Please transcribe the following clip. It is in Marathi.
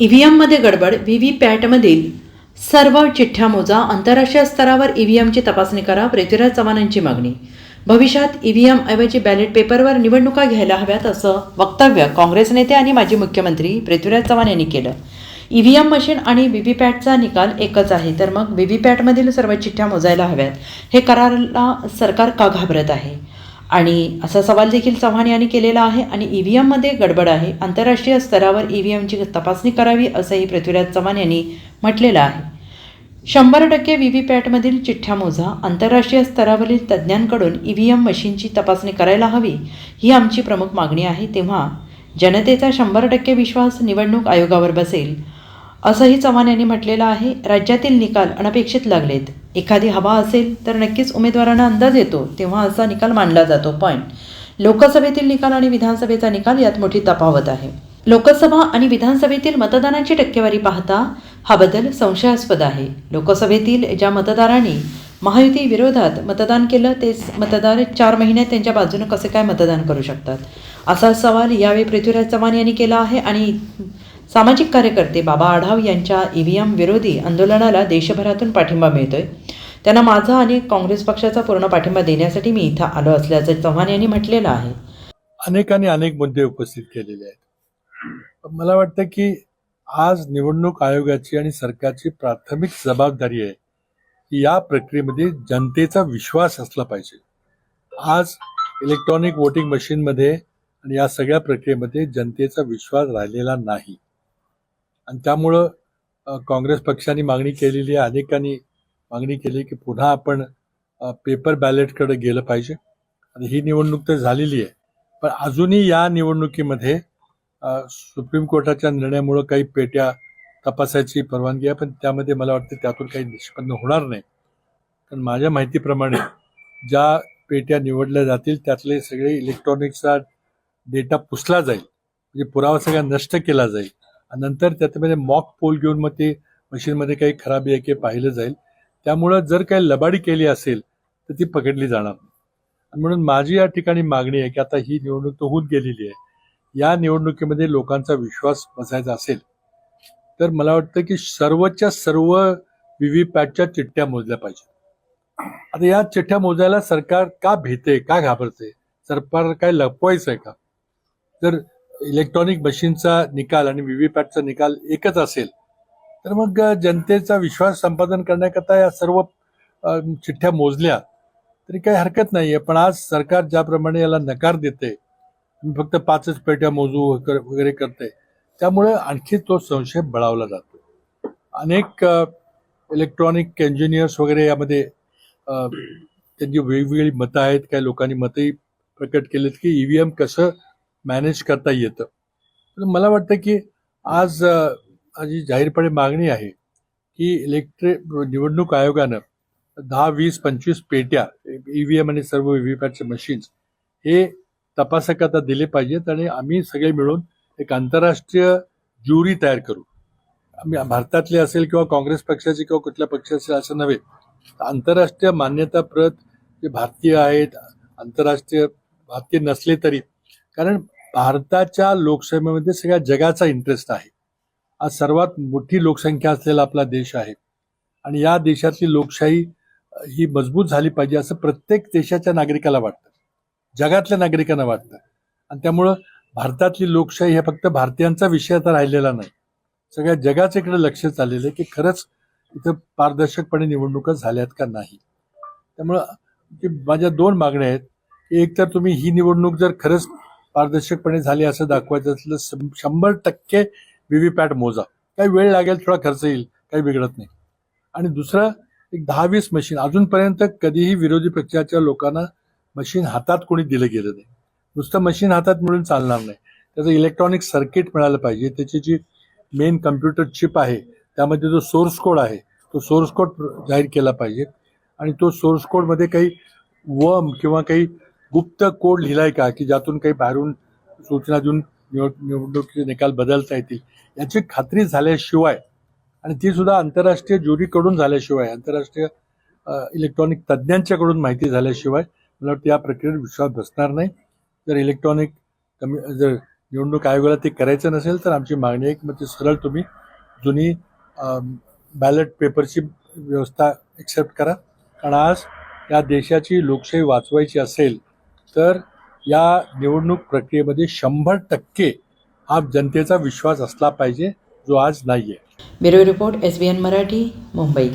ईव्हीएममध्ये गडबड व्ही व्ही पॅटमधील सर्व चिठ्ठ्या मोजा आंतरराष्ट्रीय स्तरावर ईव्हीएमची तपासणी करा पृथ्वीराज चव्हाणांची मागणी. भविष्यात ईव्हीएम ऐवजी बॅलेट पेपरवर निवडणुका घ्यायला हव्यात असं वक्तव्य काँग्रेस नेते आणि माजी मुख्यमंत्री पृथ्वीराज चव्हाण यांनी केलं. ईव्हीएम मशीन आणि व्हीव्हीपॅटचा निकाल एकच आहे तर मग व्हीव्हीपॅटमधील सर्व चिठ्ठ्या मोजायला हव्यात. हे करारला सरकार का घाबरत आहे? आणि असा सवाल देखील चव्हाण यांनी केलेला आहे आणि ई व्ही एममध्ये गडबड आहे. आंतरराष्ट्रीय स्तरावर ई व्ही एमची तपासणी करावी असंही पृथ्वीराज चव्हाण यांनी म्हटलेलं आहे. शंभर टक्के व्ही व्ही पॅटमधील चिठ्ठ्या मोजा. आंतरराष्ट्रीय स्तरावरील तज्ज्ञांकडून ई व्ही एम मशीनची तपासणी करायला हवी ही आमची प्रमुख मागणी आहे. तेव्हा जनतेचा शंभर टक्के विश्वास निवडणूक आयोगावर बसेल. असंही चव्हाण यांनी म्हटलेलं आहे राज्यातील निकाल अनपेक्षित लागलेत. एखादी हवा असेल तर नक्कीच उमेदवारांना अंदाज येतो तेव्हा असा निकाल मानला जातो. पण लोकसभेतील निकाल आणि विधानसभेचा निकाल यात मोठी तफावत आहे. लोकसभा आणि विधानसभेतील मतदानाची टक्केवारी पाहता हा बदल संशयास्पद आहे. लोकसभेतील ज्या मतदारांनी महायुती विरोधात मतदान केलं तेच मतदार चार महिन्यात त्यांच्या बाजूने कसे काय मतदान करू शकतात? असा सवाल यावेळी पृथ्वीराज चव्हाण यांनी केला आहे आणि सामाजिक कार्यकर्ते बाबा आढाव यांच्या ई व्ही एम विरोधी आंदोलनाला देशभरातून पाठिंबा मिळतोय. त्यांना माझा आणि काँग्रेस पक्षाचा पूर्ण पाठिंबा देण्यासाठी मी इथं आलो असल्याचं चव्हाण यांनी म्हटलेलं आहे. अनेकांनी अनेक मुद्दे उपस्थित केलेले आहेत. मला वाटतं की आज निवडणूक आयोगाची आणि सरकारची प्राथमिक जबाबदारी आहे की या प्रक्रियेमध्ये जनतेचा विश्वास असला पाहिजे. आज इलेक्ट्रॉनिक वोटिंग मशीनमध्ये आणि या सगळ्या प्रक्रियेमध्ये जनतेचा विश्वास राहिलेला नाही. आणि त्यामुळं काँग्रेस पक्षाने मागणी केलेली आहे अनेकांनी मागणी केली की पुन्हा आपण पेपर बॅलेटकडे गेलं पाहिजे. आणि ही निवडणूक तर झालेली आहे. पण अजूनही या निवडणुकीमध्ये सुप्रीम कोर्टाच्या निर्णयामुळं काही पेट्या तपासायची परवानगी आहे पण त्यामध्ये मला वाटतं त्यातून काही निष्पन्न होणार नाही. कारण माझ्या माहितीप्रमाणे ज्या पेट्या निवडल्या जातील त्यातले सगळे इलेक्ट्रॉनिक्सचा डेटा पुसला जाईल. म्हणजे पुरावा सगळा नष्ट केला जाईल. नंतर त्याच्यामध्ये मॉक पोल घेऊन मग ते मशीनमध्ये काही खराबी आहे की पाहिलं जाईल. त्यामुळं जर काही लबाडी केली असेल तर ती पकडली जाणार आणि म्हणून माझी या ठिकाणी मागणी आहे की आता ही निवडणूक तर होऊन गेलेली आहे. या निवडणुकीमध्ये लोकांचा विश्वास बसायचा असेल तर मला वाटतं की सर्वच्या सर्व व्हीव्हीपॅटच्या चिठ्ठ्या मोजल्या पाहिजेत. आता या चिठ्ठ्या मोजायला सरकार का भीते का घाबरते सरकार काय लपवायचं आहे का? जर इलेक्ट्रॉनिक मशीनचा निकाल आणि व्हीव्हीपॅटचा निकाल एकच असेल तर मग जनतेचा विश्वास संपादन करण्याकरता या सर्व चिठ्ठ्या मोजल्या तरी काही हरकत नाही आहे पण आज सरकार ज्याप्रमाणे याला नकार देते फक्त पाचच पेट्या मोजू वगैरे वगैरे करते त्यामुळे आणखी तो संशय बळावला जातो. अनेक इलेक्ट्रॉनिक इंजिनियर्स वगैरे यामध्ये त्यांची वेगवेगळी मतं आहेत. काही लोकांनी मतही प्रकट केलेत की ई व्ही एम कसं मॅनेज करता येतं. तर मला वाटतं की आज माझी जाहीरपणे मागणी आहे की इलेक्ट्रिक निवडणूक आयोगानं दहा वीस पंचवीस पेट्या ई व्ही एम आणि सर्व व्ही पायचे मशीन्स हे तपासकरता दिले पाहिजेत आणि आम्ही सगळे मिळून एक आंतरराष्ट्रीय ज्युरी तयार करू. आम्ही भारतातले असेल किंवा काँग्रेस पक्षाचे किंवा कुठल्या पक्षाचे असं नव्हे आंतरराष्ट्रीय मान्यताप्रत जे भारतीय आहेत आंतरराष्ट्रीय भारतीय नसले तरी कारण भारताच्या लोकसभेमध्ये सगळ्या जगाचा इंटरेस्ट आहे. आज सर्वात मोठी लोकसंख्या असलेला आपला देश आहे. आणि या देशातली लोकशाही ही मजबूत झाली पाहिजे असं प्रत्येक देशाच्या नागरिकाला वाटतं. जगातल्या नागरिकांना वाटतं. आणि त्यामुळं भारतातली लोकशाही हे फक्त भारतीयांचा विषय आता राहिलेला नाही. सगळ्या जगाचं इकडे लक्ष चाललेलं आहे की खरंच इथं पारदर्शकपणे निवडणुका झाल्यात का नाही. त्यामुळं माझ्या दोन मागण्या आहेत. की एक तर तुम्ही ही निवडणूक जर खरंच पारदर्शकपणे झाली असं दाखवायचं असलं शं- शंभर टक्के व्हीव्हीपॅट मोजा. काही वेळ लागेल थोडा खर्च येईल काही बिघडत नाही. आणि दुसरं एक दहा वीस मशीन. अजूनपर्यंत कधीही विरोधी पक्षाच्या लोकांना मशीन हातात कोणी दिलं गेलं नाही. नुसतं मशीन हातात मिळून चालणार नाही. त्याचं इलेक्ट्रॉनिक सर्किट मिळालं पाहिजे. त्याची जी मेन कम्प्युटर चिप आहे त्यामध्ये जो सोर्स कोड आहे तो सोर्स कोड जाहीर केला पाहिजे. आणि तो सोर्स कोडमध्ये काही वम किंवा काही गुप्त कोड लिहिलाय का? की ज्यातून काही बाहेरून सूचना देऊन निवड निवडणुकीचे निकाल बदलता येतील. याची खात्री झाल्याशिवाय आणि ती सुद्धा आंतरराष्ट्रीय ज्युरीकडून झाल्याशिवाय आंतरराष्ट्रीय इलेक्ट्रॉनिक तज्ज्ञांच्याकडून माहिती झाल्याशिवाय मला वाटतं या प्रक्रियेवर विश्वास बसणार नाही. जर इलेक्ट्रॉनिक कमी जर निवडणूक आयोगाला ते करायचं नसेल तर आमची मागणी आहे की मग ते सरळ तुम्ही जुनी बॅलेट पेपरची व्यवस्था एक्सेप्ट करा. कारण आज या देशाची लोकशाही वाचवायची असेल तर या निवडणूक प्रक्रियेमध्ये शंभर टक्के हा जनतेचा विश्वास असला पाहिजे जो आज नाही आहे bureau report S B N Marathi Mumbai.